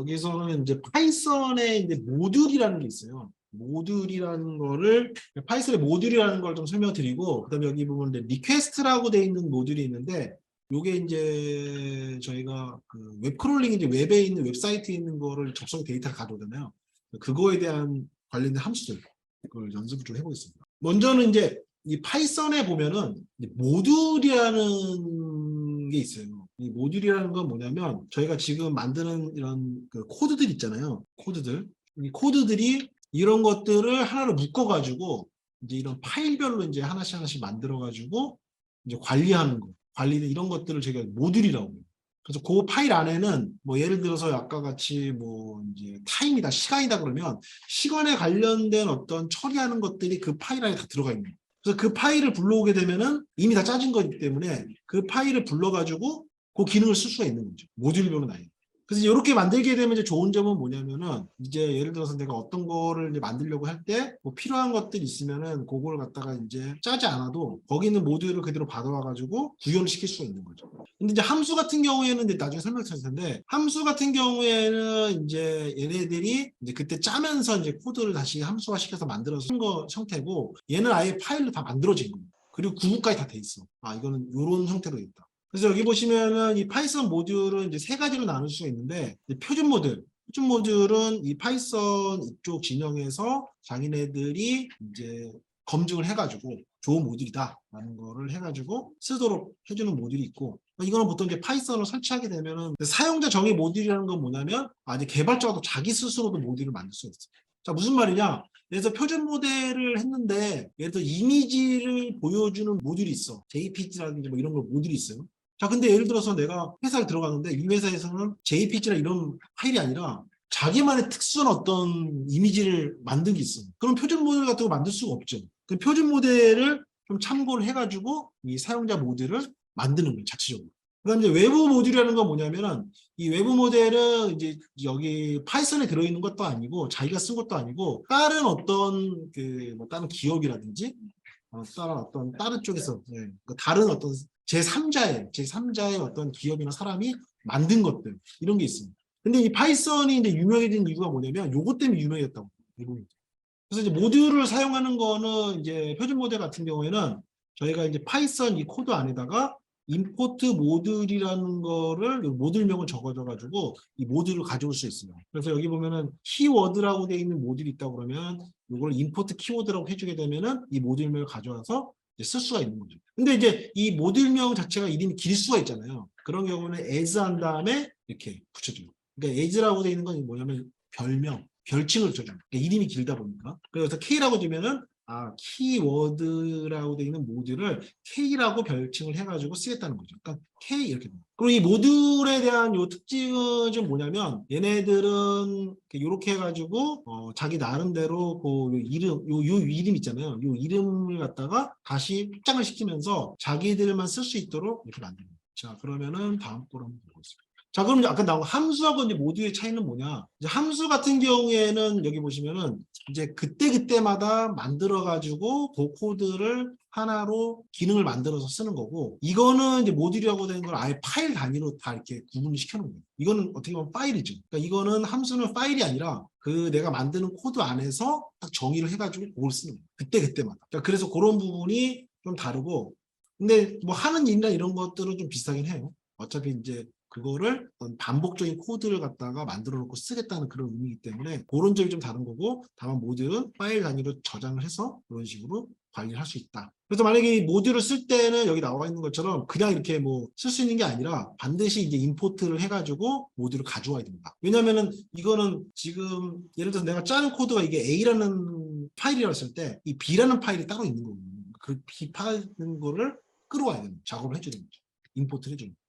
여기서는 이제 파이썬에 이제 모듈이라는 게 있어요. 모듈이라는 거를 파이썬의 모듈이라는 걸 좀 설명드리고 그다음에 여기 보면 이제 리퀘스트라고 돼 있는 모듈이 있는데 요게 이제 저희가 그 웹크롤링 이제 웹에 있는 웹사이트에 있는 거를 접속 데이터를 가져오잖아요. 그거에 대한 관련된 함수들 그걸 연습을 좀 해보겠습니다. 먼저는 이제 이 파이썬에 보면은 모듈이라는 게 있어요. 이 모듈이라는 건 뭐냐면 저희가 지금 만드는 이런 그 코드들 있잖아요. 코드들. 이 코드들이 이런 것들을 하나로 묶어가지고 이제 이런 파일별로 이제 하나씩 하나씩 만들어가지고 이제 관리하는 거. 관리는 이런 것들을 저희가 모듈이라고 해요. 그래서 그 파일 안에는 뭐 예를 들어서 아까 같이 뭐 이제 타임이다, 시간이다 그러면 시간에 관련된 어떤 처리하는 것들이 그 파일 안에 다 들어가 있는 거예요. 그래서 그 파일을 불러오게 되면은 이미 다 짜진 거기 때문에 그 파일을 불러가지고 그 기능을 쓸 수가 있는 거죠. 모듈별로 아예. 그래서 이렇게 만들게 되면 이제 좋은 점은 뭐냐면은 이제 예를 들어서 내가 어떤 거를 이제 만들려고 할 때 뭐 필요한 것들이 있으면은 그걸 갖다가 이제 짜지 않아도 거기 있는 모듈을 그대로 받아와가지고 구현을 시킬 수가 있는 거죠. 근데 이제 함수 같은 경우에는 이제 나중에 설명드릴 텐데 함수 같은 경우에는 이제 얘네들이 이제 그때 짜면서 이제 코드를 다시 함수화 시켜서 만들어서 쓴거 형태고 얘는 아예 파일로 다 만들어진 거예요. 그리고 구분까지 다 돼 있어. 아 이거는 이런 형태로 돼 있다. 그래서 여기 보시면은 이 파이썬 모듈은 이제 세 가지로 나눌 수가 있는데 표준 모듈, 표준 모듈은 이 파이썬 이쪽 진영에서 자기네들이 이제 검증을 해가지고 좋은 모듈이다라는 거를 해가지고 쓰도록 해주는 모듈이 있고 이거는 보통 이제 파이썬을 설치하게 되면은 사용자 정의 모듈이라는 건 뭐냐면 아 이제 개발자도 자기 스스로도 모듈을 만들 수가 있어요. 자 무슨 말이냐? 그래서 표준 모델을 했는데 예를 들어 이미지를 보여주는 모듈이 있어. JPG라든지 뭐 이런 거 모듈이 있어요. 자, 근데 예를 들어서 내가 회사에 들어가는데 이 회사에서는 JPG나 이런 파일이 아니라 자기만의 특수한 어떤 이미지를 만든 게 있어. 그럼 표준 모델 같은 거 만들 수가 없죠. 그 표준 모델을 좀 참고를 해가지고 이 사용자 모델을 만드는 거예요, 자체적으로. 그다음 이제 외부 모듈이라는 건 뭐냐면은 이 외부 모델은 이제 여기 파이썬에 들어있는 것도 아니고 자기가 쓴 것도 아니고 다른 어떤 그 뭐 다른 기업이라든지 어, 다른 어떤 다른 쪽에서 예, 그 다른 어떤 제3자의 제3자의 어떤 기업이나 사람이 만든 것들 이런 게 있습니다. 근데 이 파이썬이 이제 유명해진 이유가 뭐냐면 요것 때문에 유명해졌다고. 대부분. 그래서 이제 모듈을 사용하는 거는 이제 표준 모델 같은 경우에는 저희가 이제 파이썬 이 코드 안에다가 임포트 모듈이라는 거를 요 모듈명을 적어줘 가지고 이 모듈을 가져올 수 있어요. 그래서 여기 보면은 키워드라고 되어 있는 모듈이 있다고 그러면 이걸 임포트 키워드라고 해주게 되면은 이 모듈명을 가져와서 쓸 수가 있는 거죠. 근데 이제 이 모듈명 자체가 이름이 길 수가 있잖아요. 그런 경우는 as 한 다음에 이렇게 붙여줘요. 그러니까 as라고 되어 있는 건 뭐냐면 별명, 별칭을 붙여줘요. 그러니까 이름이 길다 보니까. 그래서 k라고 주면은 아, 키워드라고 되어 있는 모듈을 K라고 별칭을 해가지고 쓰겠다는 거죠. 그러니까 K 이렇게. 그리고 이 모듈에 대한 요 특징은 좀 뭐냐면 얘네들은 이렇게 해가지고 어, 자기 나름대로 그 이름, 요, 요 이름 있잖아요. 요 이름을 갖다가 다시 확장을 시키면서 자기들만 쓸 수 있도록 이렇게 만듭니다. 자, 그러면은 다음 거로 한번 보겠습니다. 자, 그럼 아까 나온 함수하고 이제 모듈의 차이는 뭐냐? 이제 함수 같은 경우에는 여기 보시면은 이제 그때 그때마다 만들어 가지고 그 코드를 하나로 기능을 만들어서 쓰는 거고 이거는 이제 모듈이라고 되는 걸 아예 파일 단위로 다 이렇게 구분을 시켜 놓은 거예요. 이거는 어떻게 보면 파일이죠. 그러니까 이거는 함수는 파일이 아니라 그 내가 만드는 코드 안에서 딱 정의를 해가지고 그걸 쓰는 거예요. 그때 그때마다. 그러니까 그래서 그런 부분이 좀 다르고 근데 뭐 하는 일이나 이런 것들은 좀 비슷하긴 해요. 어차피 이제 그거를 반복적인 코드를 갖다가 만들어 놓고 쓰겠다는 그런 의미이기 때문에 그런 점이 좀 다른 거고 다만 모듈은 파일 단위로 저장을 해서 그런 식으로 관리를 할 수 있다. 그래서 만약에 이 모듈을 쓸 때는 여기 나와 있는 것처럼 그냥 이렇게 뭐 쓸 수 있는 게 아니라 반드시 이제 임포트를 해가지고 모듈을 가져와야 됩니다. 왜냐면은 이거는 지금 예를 들어서 내가 짜는 코드가 이게 A라는 파일이라고 했을 때 이 B라는 파일이 따로 있는 거거든요. 그 B 파는 거를 끌어와야 됩니다. 작업을 해줘야 됩니다. 임포트를 해주는 거죠.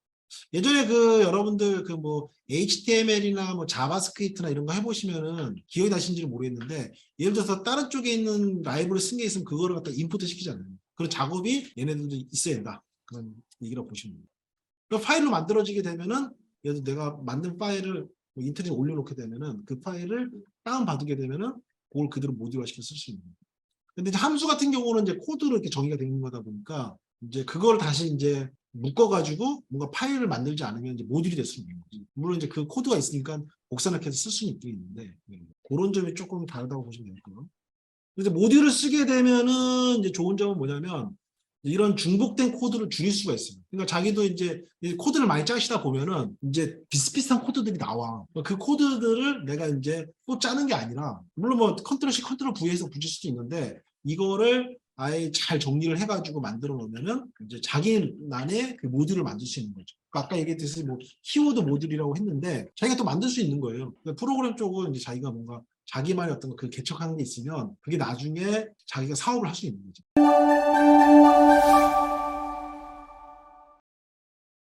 예전에 그 여러분들 그 뭐 HTML이나 뭐 자바스크립트나 이런 거 해보시면은 기억이 나신지는 모르겠는데 예를 들어서 다른 쪽에 있는 라이브를 쓴 게 있으면 그거를 갖다 임포트 시키잖아요. 그런 작업이 얘네들도 있어야 된다. 그런 얘기라고 보시면 됩니다. 그 파일로 만들어지게 되면은 예를 들어 내가 만든 파일을 뭐 인터넷에 올려놓게 되면은 그 파일을 다운 받게 되면은 그걸 그대로 모듈화 시켜 쓸수 있는 거예요. 근데 이제 함수 같은 경우는 이제 코드로 이렇게 정의가 되는 거다 보니까 이제 그걸 다시 이제 묶어가지고 뭔가 파일을 만들지 않으면 이제 모듈이 될 수는 있는 거지. 물론 이제 그 코드가 있으니까 복사해서 쓸 수는 있긴 있는데 네. 그런 점이 조금 다르다고 보시면 되고요. 이제 모듈을 쓰게 되면은 이제 좋은 점은 뭐냐면 이런 중복된 코드를 줄일 수가 있어요. 그러니까 자기도 이제 이 코드를 많이 짜시다 보면은 이제 비슷비슷한 코드들이 나와. 그 코드들을 내가 이제 또 짜는 게 아니라 물론 뭐 컨트롤 C, 컨트롤 V에서 붙일 수도 있는데 이거를 아예 잘 정리를 해가지고 만들어 놓으면은 이제 자기만의 그 모듈을 만들 수 있는 거죠. 그러니까 아까 얘기했듯이 뭐 키워드 모듈이라고 했는데 자기가 또 만들 수 있는 거예요. 그러니까 프로그램 쪽은 이제 자기가 뭔가 자기만의 어떤 그 개척하는 게 있으면 그게 나중에 자기가 사업을 할 수 있는 거죠.